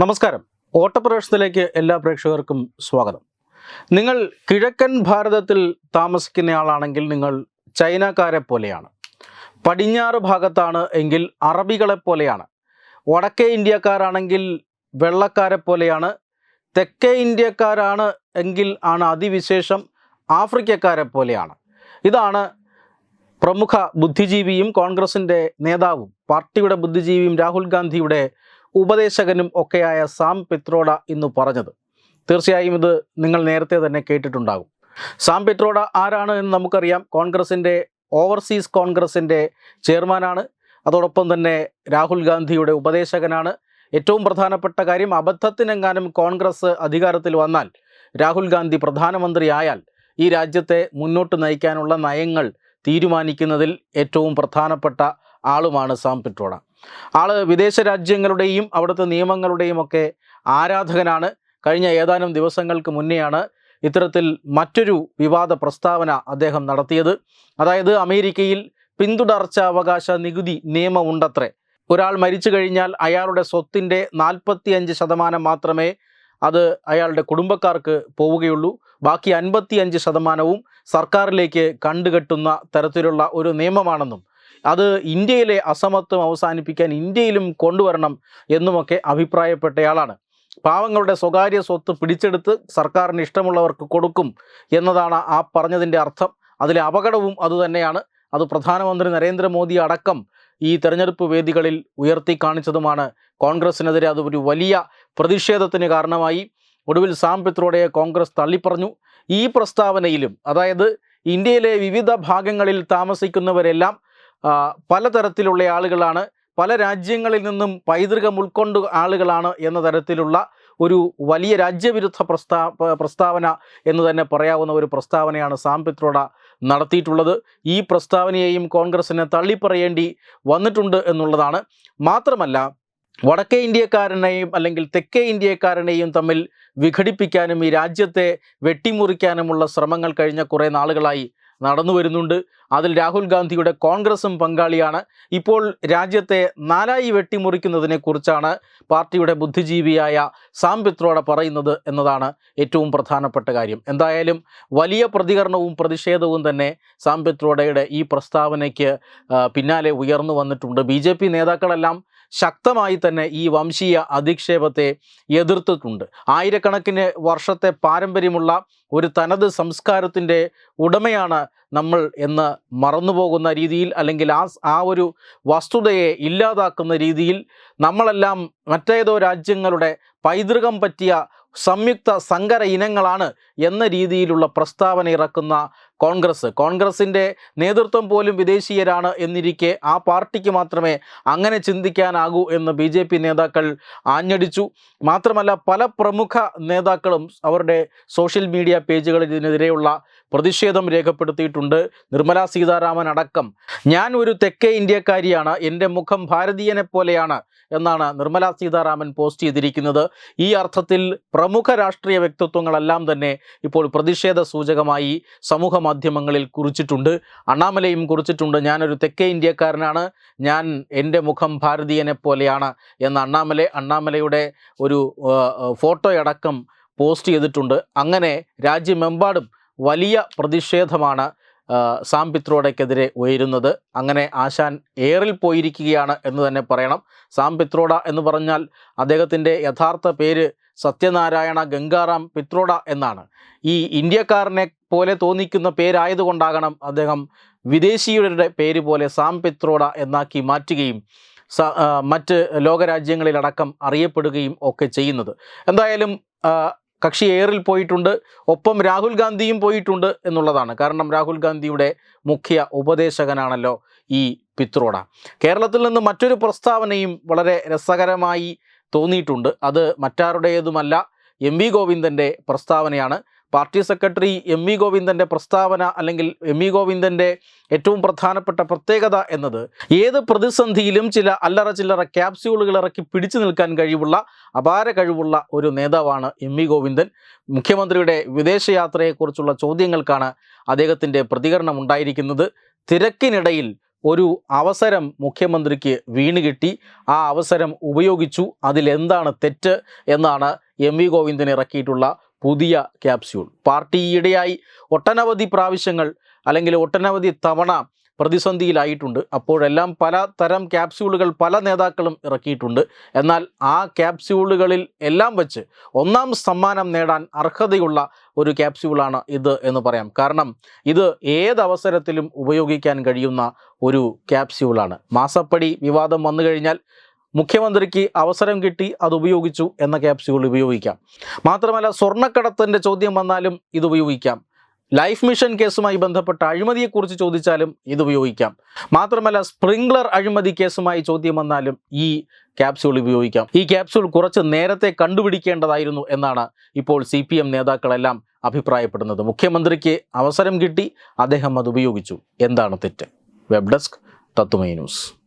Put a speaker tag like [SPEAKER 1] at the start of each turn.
[SPEAKER 1] നമസ്കാരം. ഓട്ടപ്രവേശനത്തിലേക്ക് എല്ലാ പ്രേക്ഷകർക്കും സ്വാഗതം. നിങ്ങൾ കിഴക്കൻ ഭാരതത്തിൽ താമസിക്കുന്നയാളാണെങ്കിൽ നിങ്ങൾ ചൈനക്കാരെ പോലെയാണ്. പടിഞ്ഞാറ് ഭാഗത്താണ് എങ്കിൽ അറബികളെ പോലെയാണ്. വടക്കേ ഇന്ത്യക്കാരാണെങ്കിൽ വെള്ളക്കാരെ പോലെയാണ്. തെക്കേ ഇന്ത്യക്കാരാണ് എങ്കിൽ ആണ് അതിവിശേഷം ആഫ്രിക്കക്കാരെ പോലെയാണ്. ഇതാണ് പ്രമുഖ ബുദ്ധിജീവിയും കോൺഗ്രസിന്റെ നേതാവും പാർട്ടിയുടെ ബുദ്ധിജീവിയും രാഹുൽ ഗാന്ധിയുടെ ഉപദേശകനും ഒക്കെയായ സാം പിത്രോഡ ഇന്ന് പറഞ്ഞത്. തീർച്ചയായും ഇത് നിങ്ങൾ നേരത്തെ തന്നെ കേട്ടിട്ടുണ്ടാകും. സാം പിത്രോഡ ആരാണ് എന്ന് നമുക്കറിയാം. കോൺഗ്രസിന്റെ ഓവർസീസ് കോൺഗ്രസിന്റെ ചെയർമാനാണ്. അതോടൊപ്പം തന്നെ രാഹുൽ ഗാന്ധിയുടെ ഉപദേശകനാണ്. ഏറ്റവും പ്രധാനപ്പെട്ട കാര്യം അബദ്ധത്തിനെങ്ങാനും കോൺഗ്രസ് അധികാരത്തിൽ വന്നാൽ രാഹുൽ ഗാന്ധി പ്രധാനമന്ത്രിയായാൽ ഈ രാജ്യത്തെ മുന്നോട്ട് നയിക്കാനുള്ള നയങ്ങൾ തീരുമാനിക്കുന്നതിൽ ഏറ്റവും പ്രധാനപ്പെട്ട ആളുമാണ് സാം പിട്രോഡ ആൾ വിദേശ രാജ്യങ്ങളുടെയും അവിടുത്തെ നിയമങ്ങളുടെയും ഒക്കെ ആരാധകനാണ്. കഴിഞ്ഞ ഏതാനും ദിവസങ്ങൾക്ക് മുന്നെയാണ് ഇത്തരത്തിൽ മറ്റൊരു വിവാദ പ്രസ്താവന അദ്ദേഹം നടത്തിയത്. അതായത് അമേരിക്കയിൽ പിന്തുടർച്ച അവകാശ നികുതി നിയമമുണ്ടത്രേ. ഒരാൾ മരിച്ചു കഴിഞ്ഞാൽ അയാളുടെ സ്വത്തിന്റെ നാൽപ്പത്തിയഞ്ച് ശതമാനം മാത്രമേ അത് അയാളുടെ കുടുംബക്കാർക്ക് പോവുകയുള്ളൂ. ബാക്കി അൻപത്തിയഞ്ച് ശതമാനവും സർക്കാരിലേക്ക് കണ്ടുകെട്ടുന്ന തരത്തിലുള്ള ഒരു നിയമമാണെന്നും അത് ഇന്ത്യയിലെ അസമത്വം അവസാനിപ്പിക്കാൻ ഇന്ത്യയിലും കൊണ്ടുവരണം എന്നുമൊക്കെ അഭിപ്രായപ്പെട്ടയാളാണ്. പാവങ്ങളുടെ സ്വകാര്യ സ്വത്ത് പിടിച്ചെടുത്ത് സർക്കാരിന് ഇഷ്ടമുള്ളവർക്ക് കൊടുക്കും എന്നതാണ് ആ പറഞ്ഞതിന്റെ അർത്ഥം. അതിലെ അപകടവും അതുതന്നെയാണ് അത് പ്രധാനമന്ത്രി നരേന്ദ്രമോദി അടക്കം ഈ തെരഞ്ഞെടുപ്പ് വേദികളിൽ ഉയർത്തി കാണിച്ചതുമാണ്. കോൺഗ്രസിനെതിരെ അത് ഒരു വലിയ പ്രതിഷേധത്തിന് കാരണമായി. ഒടുവിൽ സാം കോൺഗ്രസ് തള്ളിപ്പറഞ്ഞു. ഈ പ്രസ്താവനയിലും അതായത് ഇന്ത്യയിലെ വിവിധ ഭാഗങ്ങളിൽ താമസിക്കുന്നവരെല്ലാം പലതരത്തിലുള്ള ആളുകളാണ്. പല രാജ്യങ്ങളിൽ നിന്നും പൈതൃകം ഉൾക്കൊണ്ട് ആളുകളാണ് എന്ന തരത്തിലുള്ള ഒരു വലിയ രാജ്യവിരുദ്ധ പ്രസ്താ പ്രസ്താവന എന്ന് തന്നെ പറയാവുന്ന ഒരു പ്രസ്താവനയാണ് സാം പിത്രോഡ നടത്തിയിട്ടുള്ളത്. ഈ പ്രസ്താവനയെയും കോൺഗ്രസിനെ തള്ളിപ്പറയേണ്ടി വന്നിട്ടുണ്ട് എന്നുള്ളതാണ്. മാത്രമല്ല വടക്കേ ഇന്ത്യക്കാരനെയും അല്ലെങ്കിൽ തെക്കേ ഇന്ത്യക്കാരനെയും തമ്മിൽ വിഘടിപ്പിക്കാനും ഈ രാജ്യത്തെ വെട്ടിമുറിക്കാനുമുള്ള ശ്രമങ്ങൾ കഴിഞ്ഞ കുറേ നാളുകളായി നടന്നു വരുന്നുണ്ട്. അതിൽ രാഹുൽ ഗാന്ധിയുടെ കോൺഗ്രസും പങ്കാളിയാണ്. ഇപ്പോൾ രാജ്യത്തെ നാലായി വെട്ടിമുറിക്കുന്നതിനെക്കുറിച്ചാണ് പാർട്ടിയുടെ ബുദ്ധിജീവിയായ സാം പിത്രോട പറയുന്നത് എന്നതാണ് ഏറ്റവും പ്രധാനപ്പെട്ട കാര്യം. എന്തായാലും വലിയ പ്രതികരണവും പ്രതിഷേധവും തന്നെ സാം ഈ പ്രസ്താവനയ്ക്ക് പിന്നാലെ ഉയർന്നു വന്നിട്ടുണ്ട്. ബി നേതാക്കളെല്ലാം ശക്തമായി തന്നെ ഈ വംശീയ അധിക്ഷേപത്തെ എതിർത്തിട്ടുണ്ട്. ആയിരക്കണക്കിന് വർഷത്തെ പാരമ്പര്യമുള്ള ഒരു തനത് സംസ്കാരത്തിന്റെ ഉടമയാണ് നമ്മൾ എന്ന് മറന്നുപോകുന്ന രീതിയിൽ അല്ലെങ്കിൽ ആ ആ ഒരു വസ്തുതയെ ഇല്ലാതാക്കുന്ന രീതിയിൽ നമ്മളെല്ലാം മറ്റേതോ രാജ്യങ്ങളുടെ പൈതൃകം പറ്റിയ സംയുക്ത സങ്കര ഇനങ്ങളാണ് എന്ന രീതിയിലുള്ള പ്രസ്താവന ഇറക്കുന്ന കോൺഗ്രസ്. കോൺഗ്രസിന്റെ നേതൃത്വം പോലും വിദേശീയരാണ് എന്നിരിക്കെ ആ പാർട്ടിക്ക് മാത്രമേ അങ്ങനെ ചിന്തിക്കാനാകൂ എന്ന് ബി ജെ പി നേതാക്കൾ ആഞ്ഞടിച്ചു. മാത്രമല്ല പല പ്രമുഖ നേതാക്കളും അവരുടെ സോഷ്യൽ മീഡിയ പേജുകളിൽ ഇതിനെതിരെയുള്ള പ്രതിഷേധം രേഖപ്പെടുത്തിയിട്ടുണ്ട്. നിർമ്മല സീതാരാമൻ അടക്കം. ഞാൻ ഒരു തെക്കേ ഇന്ത്യക്കാരിയാണ്. എന്റെ മുഖം ഭാരതീയനെ പോലെയാണ് എന്നാണ് നിർമ്മല സീതാരാമൻ പോസ്റ്റ് ചെയ്തിരിക്കുന്നത്. ഈ അർത്ഥത്തിൽ പ്രമുഖ രാഷ്ട്രീയ വ്യക്തിത്വങ്ങളെല്ലാം തന്നെ ഇപ്പോൾ പ്രതിഷേധ സൂചകമായി സമൂഹ മാധ്യമങ്ങളിൽ കുറിച്ചിട്ടുണ്ട്. അണ്ണാമലയും കുറിച്ചിട്ടുണ്ട്. ഞാനൊരു തെക്കേ ഇന്ത്യക്കാരനാണ്. ഞാൻ എന്റെ മുഖം ഭാരതീയനെ പോലെയാണ് എന്ന് അണ്ണാമല അണ്ണാമലയുടെ ഒരു ഫോട്ടോയടക്കം പോസ്റ്റ് ചെയ്തിട്ടുണ്ട്. അങ്ങനെ രാജ്യമെമ്പാടും വലിയ പ്രതിഷേധമാണ് സാം പിത്രോഡയ്ക്കെതിരെ ഉയരുന്നത്. അങ്ങനെ ആശാൻ ഏറിൽ പോയിരിക്കുകയാണ് എന്ന് തന്നെ പറയണം. സാം പിത്രോഡ എന്ന് പറഞ്ഞാൽ അദ്ദേഹത്തിന്റെ യഥാർത്ഥ പേര് സത്യനാരായണ ഗംഗാറാം പിത്രോഡ എന്നാണ്. ഈ ഇന്ത്യക്കാരനെ പോലെ തോന്നിക്കുന്ന പേരായതുകൊണ്ടാകണം അദ്ദേഹം വിദേശീയരുടെ പേര് പോലെ സാം പിത്രോഡ എന്നാക്കി മാറ്റുകയും മറ്റ് ലോകരാജ്യങ്ങളിലടക്കം അറിയപ്പെടുകയും ഒക്കെ ചെയ്യുന്നത്. എന്തായാലും കക്ഷി എയറിൽ പോയിട്ടുണ്ട്. ഒപ്പം രാഹുൽ ഗാന്ധിയും പോയിട്ടുണ്ട് എന്നുള്ളതാണ്. കാരണം രാഹുൽ ഗാന്ധിയുടെ മുഖ്യ ഉപദേശകനാണല്ലോ ഈ പിത്രോഡ കേരളത്തിൽ നിന്ന് മറ്റൊരു പ്രസ്താവനയും വളരെ രസകരമായി തോന്നിയിട്ടുണ്ട്. അത് മറ്റാരുടേതുമല്ല. എം വി ഗോവിന്ദന്റെ പ്രസ്താവനയാണ്. പാർട്ടി സെക്രട്ടറി എം വി ഗോവിന്ദന്റെ പ്രസ്താവന അല്ലെങ്കിൽ എം വി ഗോവിന്ദന്റെ ഏറ്റവും പ്രധാനപ്പെട്ട പ്രത്യേകത എന്നത് ഏത് പ്രതിസന്ധിയിലും ചില അല്ലറ ചില്ലറ ക്യാപ്സ്യൂളുകൾ ഇറക്കി പിടിച്ചു നിൽക്കാൻ കഴിവുള്ള അപാര കഴിവുള്ള ഒരു നേതാവാണ് എം വി ഗോവിന്ദൻ. മുഖ്യമന്ത്രിയുടെ വിദേശയാത്രയെക്കുറിച്ചുള്ള ചോദ്യങ്ങൾക്കാണ് അദ്ദേഹത്തിന്റെ പ്രതികരണം ഉണ്ടായിരിക്കുന്നത്. തിരക്കിനിടയിൽ ഒരു അവസരം മുഖ്യമന്ത്രിക്ക് വീണ് കിട്ടി. ആ അവസരം ഉപയോഗിച്ചു. അതിലെന്താണ് തെറ്റ് എന്നാണ് എം വി ഗോവിന്ദൻ ഇറക്കിയിട്ടുള്ള പുതിയ ക്യാപ്സ്യൂൾ. പാർട്ടി ഈയിടെയായി ഒട്ടനവധി പ്രാവശ്യങ്ങൾ അല്ലെങ്കിൽ ഒട്ടനവധി തവണ പ്രതിസന്ധിയിലായിട്ടുണ്ട്. അപ്പോഴെല്ലാം പല തരം ക്യാപ്സ്യൂളുകൾ പല നേതാക്കളും ഇറക്കിയിട്ടുണ്ട്. എന്നാൽ ആ ക്യാപ്സ്യൂളുകളിൽ എല്ലാം വെച്ച് ഒന്നാം സമ്മാനം നേടാൻ അർഹതയുള്ള ഒരു ക്യാപ്സ്യൂളാണ് ഇത് എന്ന് പറയാം. കാരണം ഇത് ഏതവസരത്തിലും ഉപയോഗിക്കാൻ കഴിയുന്ന ഒരു ക്യാപ്സ്യൂളാണ്. മാസപ്പടി വിവാദം വന്നു കഴിഞ്ഞാൽ മുഖ്യമന്ത്രിക്ക് അവസരം കിട്ടി അത് ഉപയോഗിച്ചു എന്ന ക്യാപ്സ്യൂൾ ഉപയോഗിക്കാം. മാത്രമല്ല സ്വർണക്കടത്തിന്റെ ചോദ്യം വന്നാലും ഇത് ഉപയോഗിക്കാം. ലൈഫ് മിഷൻ കേസുമായി ബന്ധപ്പെട്ട അഴിമതിയെക്കുറിച്ച് ചോദിച്ചാലും ഇത് ഉപയോഗിക്കാം. മാത്രമല്ല സ്പ്രിംഗ്ലർ അഴിമതി കേസുമായി ചോദ്യം വന്നാലും ഈ ക്യാപ്സ്യൂൾ ഉപയോഗിക്കാം. ഈ ക്യാപ്സ്യൂൾ കുറച്ച് നേരത്തെ കണ്ടുപിടിക്കേണ്ടതായിരുന്നു എന്നാണ് ഇപ്പോൾ സി പി എം നേതാക്കളെല്ലാം അഭിപ്രായപ്പെടുന്നത്. മുഖ്യമന്ത്രിക്ക് അവസരം കിട്ടി അദ്ദേഹം അത് ഉപയോഗിച്ചു. എന്താണ് തെറ്റ്? വെബ് ഡെസ്ക് തത്തുമൈ ന്യൂസ്.